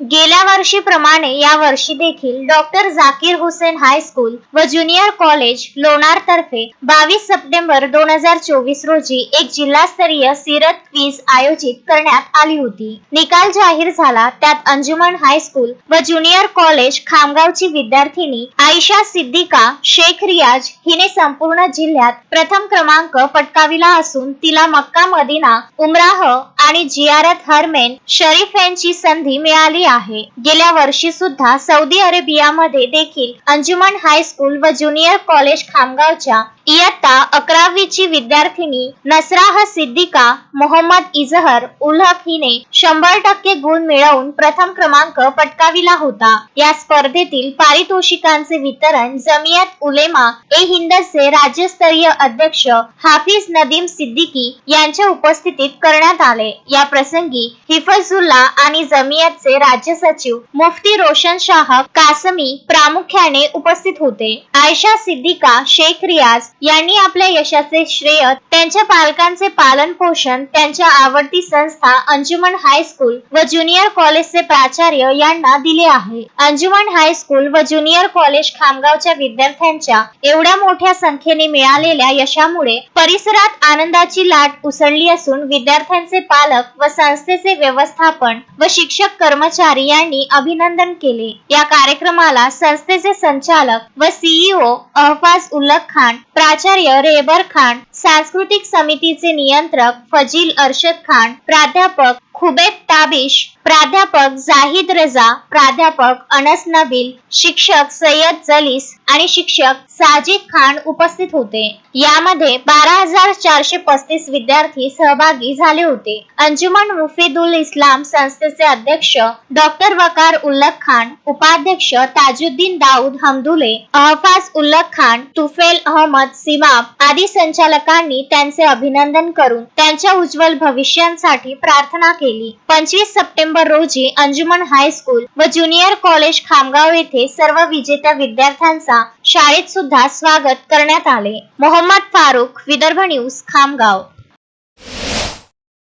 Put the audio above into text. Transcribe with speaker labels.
Speaker 1: गेल्या वर्षीप्रमाणे या वर्षी देखील doctor Zakir Hussain high school व ज्युनियर कॉलेज लोणार तर्फे बावीस सप्टेंबर दोन हजार चोवीस रोजी एक जिल्हास्तरीय सिरत क्विज आयोजित करण्यात आली होती. निकाल जाहीर झाला त्यात अंजुमन हायस्कूल व ज्युनियर कॉलेज खामगावची विद्यार्थिनी आयशा सिद्दीका शेख रियाज हिने संपूर्ण जिल्ह्यात प्रथम क्रमांक पटकाविला असून तिला मक्का मदिना उमराह आणि जियारत हरमेन शरीफ यांची संधी मिळाली आहे. गेल्या वर्षी सुद्धा सौदी अरेबियामध्ये देखील अंजुमन हायस्कूल व ज्युनियर कॉलेज खामगावच्या इयत्ता अकरावीची विद्यार्थिनी नसराह सिद्दिका मोहम्मद इजहर उलहक हिने शंभर टक्के गुण मिळवून प्रथम क्रमांक पटकाविला होता. या स्पर्धेतील पारितोषिकांचे वितरण जमियत उलेमा ए हिंदचे राज्यस्तरीय अध्यक्ष हाफिज नदीम सिद्दीकी यांच्या उपस्थितीत करण्यात आले. या प्रसंगी हिफजुल्ला आणि जमियतचे राज्य सचिव मुफ्ती रोशन शाह कासमी प्रामुख्याने उपस्थित होते. आयशा सिद्दीका शेख रियाज यांनी आपल्या यशाचे श्रेय त्यांच्या पालकांचे पालन पोषण त्यांच्या आवडती संस्था अंजुमन हायस्कूल व ज्युनियर कॉलेजचे प्राचार्य यांना दिले आहे. अंजुमन हायस्कूल व ज्युनियर कॉलेज खामगावच्या विद्यार्थ्यांच्या एवढ्या मोठ्या संख्येने मिळालेल्या यशामुळे परिसरात आनंदाची लाट उसळली असून विद्यार्थ्यांचे पालक व संस्थेचे व्यवस्थापन व शिक्षक कर्मचारी यांनी अभिनंदन केले. या कार्यक्रमाला संस्थेचे संचालक व सीईओ अहफाज उल्लख खान प्राचार्य रेबर खान सांस्कृतिक समितीचे नियंत्रक फजील अरशद खान प्राध्यापक खुबेब ताबिश प्राध्यापक जाहिद रजा प्राध्यापक अनस नबील शिक्षक सय्यद जलीस आणि शिक्षक साजिद खान उपस्थित होते. यामध्ये बारा हजार चारशे पस्तीस विद्यार्थी सहभागी झाले होते. अंजुमन मुफिदुल इस्लाम संस्थेचे अध्यक्ष डॉक्टर वकार उल्लख खान उपाध्यक्ष ताजुद्दीन दाऊद हमदुले अहफाज उल्लख खान तुफेल अहमद सिमाब आदी संचालकांनी त्यांचे अभिनंदन करून त्यांच्या उज्ज्वल भविष्यांसाठी प्रार्थना केली. पंचवीस सप्टेंबर सप्टेंबर रोजी अंजुमन हायस्कूल व ज्युनियर कॉलेज खामगाव येथे सर्व विजेत्या विद्यार्थ्यांचा शाळेत सुद्धा स्वागत करण्यात आले. मोहम्मद फारुख विदर्भ न्यूज खामगाव.